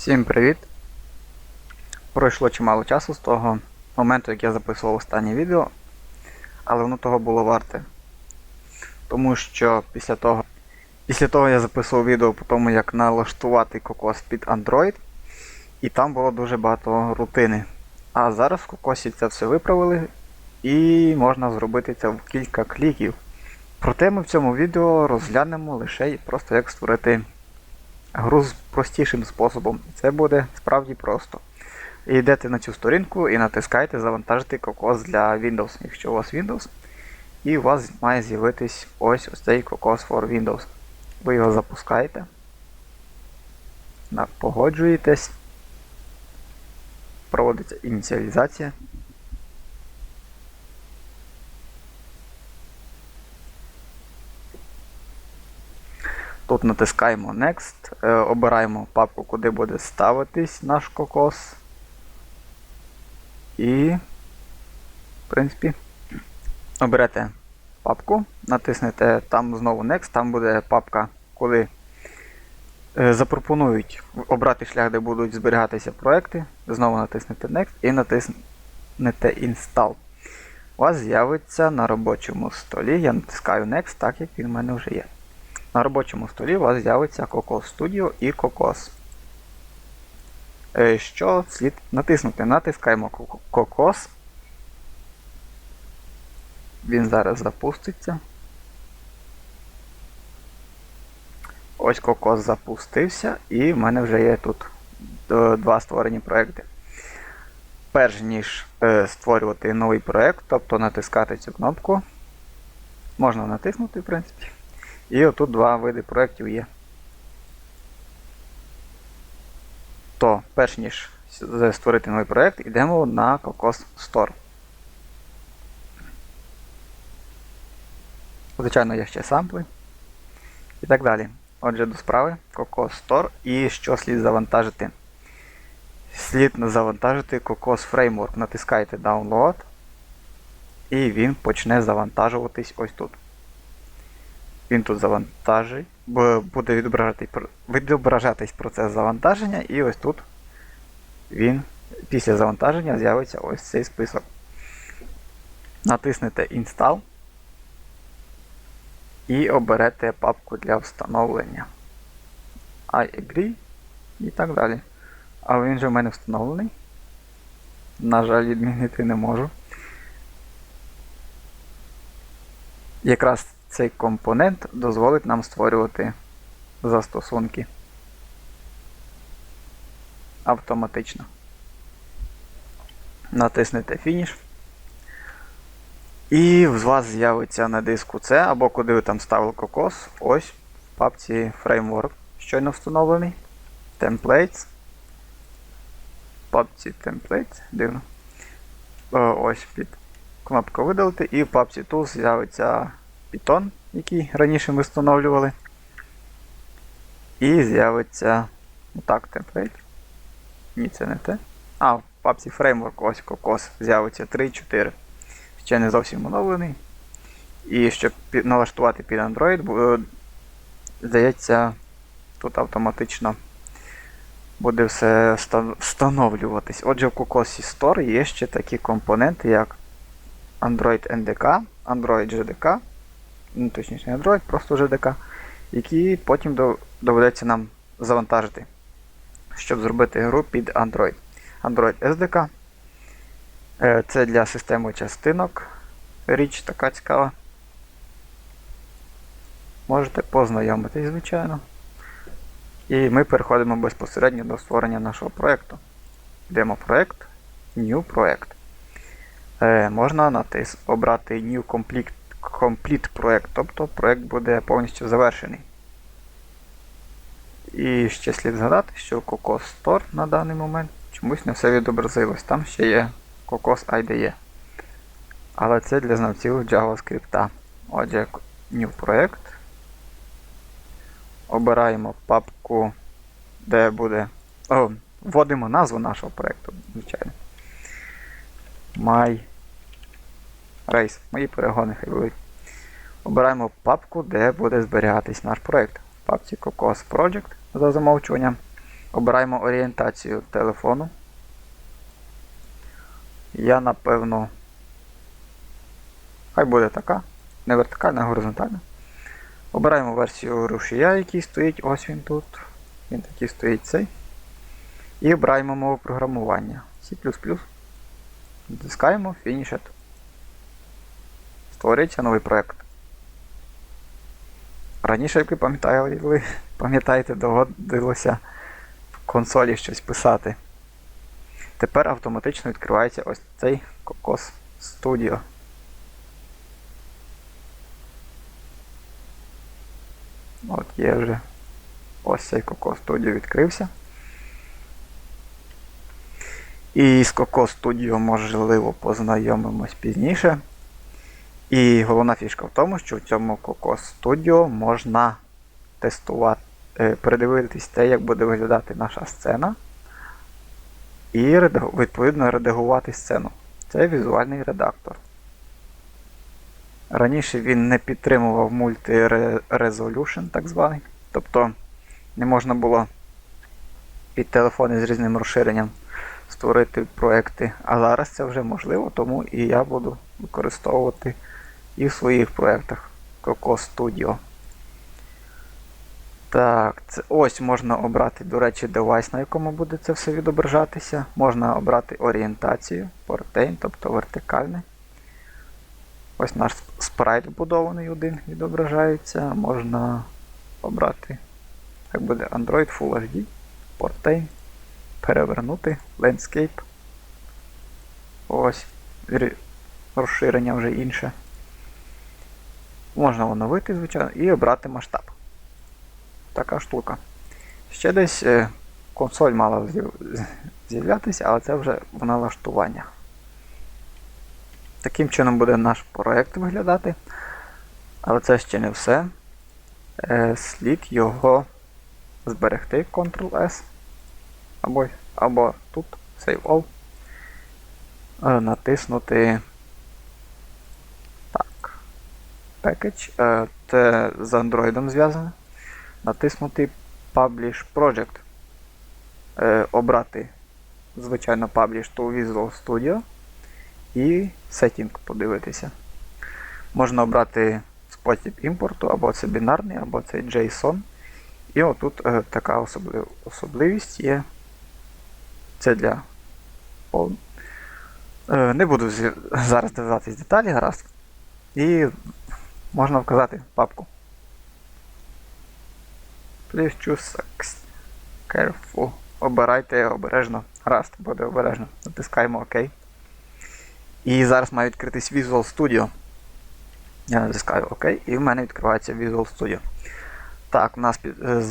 Всім привіт! Пройшло чимало часу з того моменту, як я записував останнє відео, але воно того було варте. Тому що після того, після того я записував відео по тому, як налаштувати кокос під Android, і там було дуже багато рутини. А зараз в кокосі це все виправили і можна зробити це в кілька кліків. Проте ми в цьому відео розглянемо лише просто як створити гру з простішим способом. Це буде справді просто. Йдете на цю сторінку і натискаєте завантажити кокос для Windows, якщо у вас Windows. І у вас має з'явитись ось ось цей кокос for Windows. Ви його запускаєте. Погоджуєтесь. Проводиться ініціалізація. Тут натискаємо Next, е, обираємо папку, куди буде ставитись наш кокос. І, в принципі, оберете папку, натиснете там знову Next, там буде папка, коли е, запропонують обрати шлях, де будуть зберігатися проекти. Знову натиснете Next і натиснете Install. У вас з'явиться на робочому столі. Я натискаю Next, так як він в мене вже є. На робочому столі у вас з'явиться Cocos Studio і Cocos. Е, Що слід натиснути? Натискаємо Coco- Cocos. Він зараз запуститься. Ось Cocos запустився, і в мене вже є тут е, два створені проекти. Перш ніж е, створювати новий проект, тобто натискати цю кнопку, можна натиснути, в принципі. І отут два види проєктів є. То, перш ніж створити новий проєкт, йдемо на Cocos Store. Звичайно, є ще сампли і так далі. Отже, до справи Cocos Store. І що слід завантажити? Слід завантажити Cocos Framework. Натискаєте Download. І він почне завантажуватись ось тут. Він тут завантажить, буде відображати, відображатись процес завантаження, і ось тут він після завантаження з'явиться ось цей список. Натиснете Install і оберете папку для встановлення. I agree і так далі. А він же в мене встановлений. На жаль, відмінити не можу. Якраз цей компонент дозволить нам створювати застосунки автоматично. Натиснете Finish. І з вас з'явиться на диску C, або куди ви там ставили кокос, ось в папці Framework, щойно встановлений. Templates. В папці Templates, дивно. Ось під кнопку видалити, і в папці Tools з'явиться Python, який раніше ми встановлювали. І з'явиться так, темплейт. Ні, це не те. А, в папці Framework, ось кокос, з'явиться 3.4. Ще не зовсім оновлений. І щоб налаштувати під Android, бу- здається, тут автоматично буде все встановлюватись. Отже, в Cocos Store є ще такі компоненти, як Android NDK, Android JDK, ну точніше не Android, просто JDK, які потім доведеться нам завантажити, щоб зробити гру під Android. Android SDK. Е, Це для системи частинок. Річ така цікава. Можете познайомитись, звичайно. І ми переходимо безпосередньо до створення нашого проєкту. Йдемо проєкт, New Project. Е, можна натис обрати New Complete, Complete проект, тобто проект буде повністю завершений. І ще слід згадати, що Cocos Store на даний момент чомусь не все відобразилось. Там ще є Cocos IDE. Але це для знавців JavaScript. Отже, New Project. Обираємо папку, де буде. О, вводимо назву нашого проєкту, звичайно. My Race. Мої перегони хай будуть. Обираємо папку, де буде зберігатись наш проєкт. В папці Cocos Project за замовчуванням. Обираємо орієнтацію телефону. Я напевно. Хай буде така. Не вертикальна, а горизонтальна. Обираємо версію рушія, який стоїть. Ось він тут. Він такий стоїть цей. І обираємо мову програмування. C. Натискаємо Finish it. Створюється новий проект. Раніше, як ви пам'ятали, пам'ятаєте, доводилося в консолі щось писати. Тепер автоматично відкривається ось цей Cocos Studio. От є вже ось цей Cocos Studio відкрився. І з Cocos Studio можливо познайомимось пізніше. І головна фішка в тому, що в цьому Cocos Studio можна тестувати, е, передивитись те, як буде виглядати наша сцена. І відповідно редагувати сцену. Це візуальний редактор. Раніше він не підтримував multi-resolution, так званий. Тобто не можна було під телефони з різним розширенням створити проекти. А зараз це вже можливо, тому і я буду використовувати і в своїх проєктах Coco Studio. Так, це ось можна обрати, до речі, девайс, на якому буде це все відображатися. Можна обрати орієнтацію, портрейн, тобто вертикальний. Ось наш спрайт вбудований один відображається. Можна обрати, як буде Android Full HD, портрейн, перевернути, Landscape. Ось, розширення вже інше. Можна оновити, звичайно, і обрати масштаб. Така штука. Ще десь е, консоль мала з'являтися, але це вже в налаштуваннях. Таким чином буде наш проект виглядати. Але це ще не все. Е, слід його зберегти Ctrl-S. Або, або тут Save All. Е, натиснути. Так. Package. Е, це з Android зв'язане. Натиснути Publish Project. Е, обрати, звичайно, Publish to Visual Studio і Setting подивитися. Можна обрати спосіб імпорту, або це бінарний, або це JSON. І отут е, така особлив, особливість є. Це для. Е, не буду зараз дивитися деталі, гаразд. І можна вказати папку. Please choose. Careful. Обирайте обережно. Гаразд, буде обережно. Натискаємо ОК. І зараз має відкритись Visual Studio. Я натискаю ОК, і в мене відкривається Visual Studio. Так, нас під, е,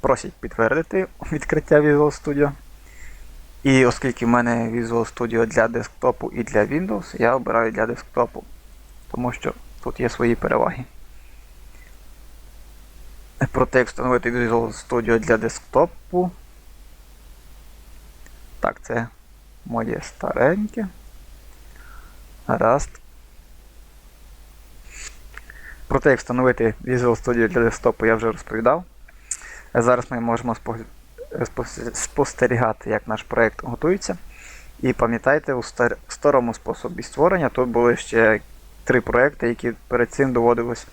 просять підтвердити відкриття Visual Studio. І оскільки в мене Visual Studio для десктопу і для Windows, я обираю для десктопу. Тому що тут є свої переваги. Проте, як встановити Visual Studio для десктопу. Так, це моє стареньке. Гаразд. Про те, як встановити Visual Studio для десктопу, я вже розповідав. Зараз ми можемо спостерігати, як наш проєкт готується. І пам'ятайте, у старому способі створення тут були ще три проекти, які перед цим доводилось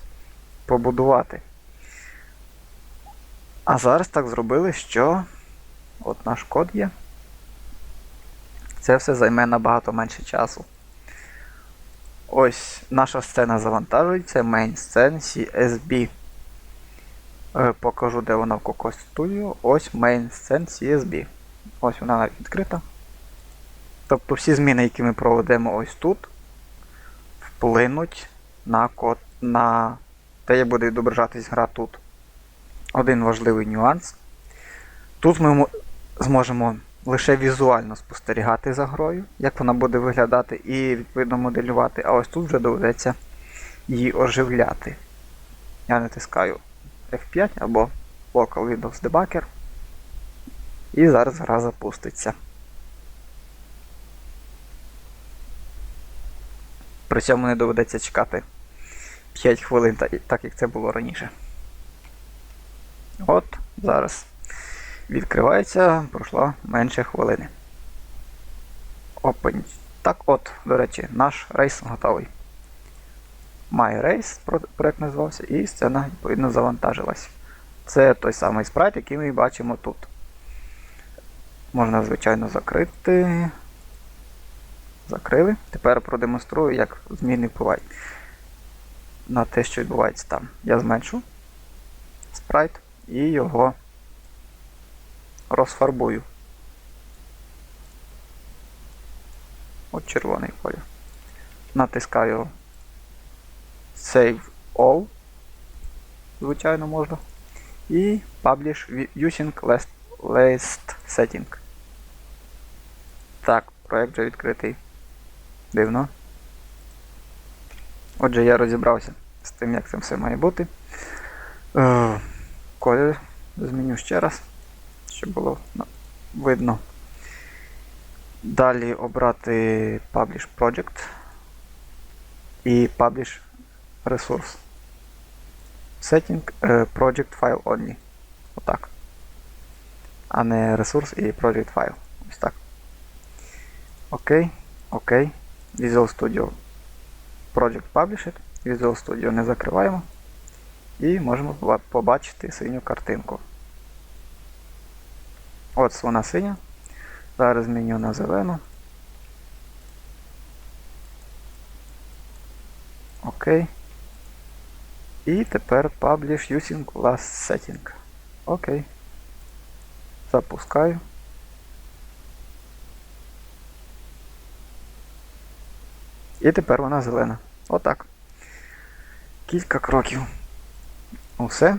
побудувати. А зараз так зробили, що от наш код є. Це все займе набагато менше часу. Ось наша сцена завантажується, main scene CSB. Е, Покажу, де вона в Cocos Studio. Ось main scene CSB. Ось вона відкрита. Тобто всі зміни, які ми проведемо ось тут, вплинуть на код, на те, як буде відображатись гра тут. Один важливий нюанс. Тут ми зможемо лише візуально спостерігати за грою, як вона буде виглядати, і відповідно моделювати, а ось тут вже доведеться її оживляти. Я натискаю F5 або Local Windows Debugger. І зараз гра запуститься. При цьому не доведеться чекати 5 хвилин, так як це було раніше. От, зараз Відкривається, пройшло менше хвилини. Open. Так от, до речі, наш рейс готовий. My Race про- проект називався, і сцена відповідно завантажилась. Це той самий спрайт, який ми бачимо тут. Можна, звичайно, закрити. Закрили. Тепер продемонструю, як зміни впливають на те, що відбувається там. Я зменшу спрайт і його розфарбую. От червоний колір. Натискаю Save All. Звичайно можна. І Publish using last setting. Так, проект вже відкритий. Дивно. Отже, я розібрався з тим, як це все має бути. Е, колір зміню ще раз, щоб було видно. Далі обрати Publish Project і Publish Resource. Setting е, Project File Only. Отак. А не ресурс і Project File. Ось так. Окей. Окей. Visual Studio Project Published. Visual Studio не закриваємо. І можемо побачити синю картинку. От вона синя. Зараз зміню на зелену. Окей. І тепер Publish using last setting. Окей. Запускаю. І тепер вона зелена. Отак. Кілька кроків. Усе.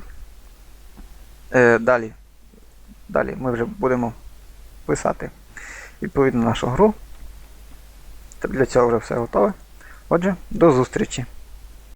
Е, далі. Далі ми вже будемо писати відповідно нашу гру. Для цього вже все готове. Отже, до зустрічі!